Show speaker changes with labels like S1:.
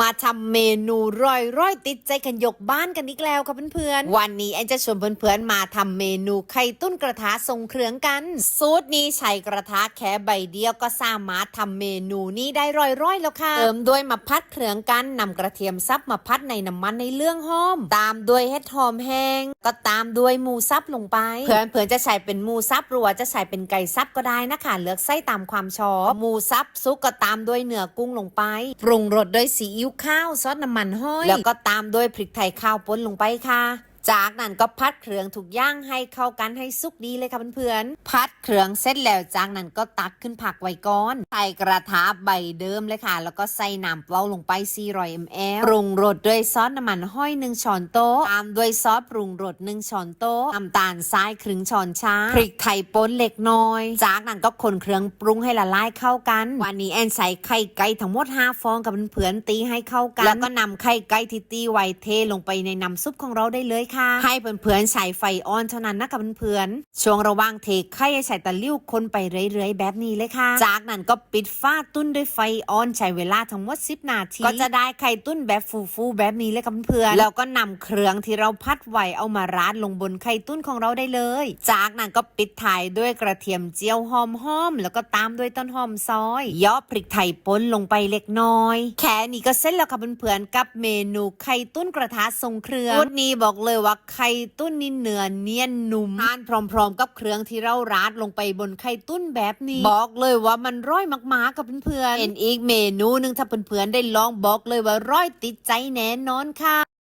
S1: มาทำเมนูร่อยร่อยติดใจกันยกบ้านกันอีกแล้วค่ะเพื่อนๆ วันนี้แอนจะชวนเพื่อนๆ มาทำเมนูไข่ตุ้นกระทะทรงเครื่องกัน สูตรนี้ใช้กระทะแค่ใบเดียวก็สามารถทำเมนูนี้ได้ร่อยๆแล้วค่ะเติมด้วยมาพัดเครื่องกันนำกระเทียมซับมาพัดในน้ำมันในเรื่องหอม ตามด้วยเห็ดหอมแห้งก็ตามด้วยหมูซับลงไป เพื่อนๆจะใส่เป็นหมูซับหรือว่าจะใส่เป็นไก่ซับก็ได้นะคะเลือกไส้ตามความชอบหมูซับซุกก็ตามด้วยเนื้อกุ้งลงไป ปรุงรสด้วยซีอิ๊วิ้วข้าวซอสน้ำมันห้อย แล้วก็ตามด้วยพริกไทยข้าวป่นลงไปค่ะ จากนั้นก็พัดเครื่องทุกย่างให้เข้ากันให้สุกดีเลยค่ะเพื่อนๆ พัดเครื่องเสร็จแล้วจากนั้นก็ตักขึ้นผักไว้ก่อน ใส่กระทะใบเดิมเลยค่ะ แล้วก็ใส่น้ำเปล่าลงไป 400 ml ปรุงรสด้วยซอสน้ำมันห้อย1ช้อนโต๊ะ ตามด้วยซอสปรุงรส1ช้อนโต๊ะน้ำตาลทรายครึ่งช้อนชา พริกไทยป่นเล็กน้อย จากนั้นก็คนเครื่องปรุงให้ละลายเข้ากัน วันนี้แอนใส่ไข่ไก่ทั้งหมด5ฟองกับเพื่อนๆตีให้เข้ากัน แล้วก็นำไข่ไก่ที่ตีไว้เทลงไปในน้ำซุปของเราได้เลยค่ะให้เพื่อนๆใส่ไฟอ่อนเท่านั้นนะคะเพื่อนๆช่วงระหว่างเทไข่ให้ใส่ตะลิ่วคนไปเรื่อยๆ แบบนี้เลยค่ะ จากนั้นก็ปิดฝ้าตุ้นด้วยไฟอ่อนใช้เวลาทั้งหมด10นาทีก็จะได้ไข่ตุ้นแบบฟูๆแบบนี้เลยค่ะเพื่อนๆแล้วก็นำเครื่องที่เราพัดไว้เอามาราดลงบนไข่ตุ้นของเราได้เลย จากนั้นก็ปิดท้ายด้วยกระเทียมเจียวหอมๆแล้วก็ตามด้วยต้นหอมซอย ย่อพริกไทยป่นลงไปเล็กน้อย แค่นี้ก็เสร็จแล้วค่ะเพื่อนๆกับเมนูไข่ตุ้นกระทะทรงเครื่องสูตรนี้บอกเลยว่าไข่ตุ้นนี่เนื้อเนียนนุ่มทานพร้อมๆ กับเครื่องที่เราราดลงไปบนไข่ตุ้นแบบนี้ บอกเลยว่ามันร้อยมากๆกับเพื่อนๆเป็นอีกเมนูหนึ่งถ้าเพื่อนๆได้ลองบอกเลยว่าร้อยติดใจแน่นอนค่ะ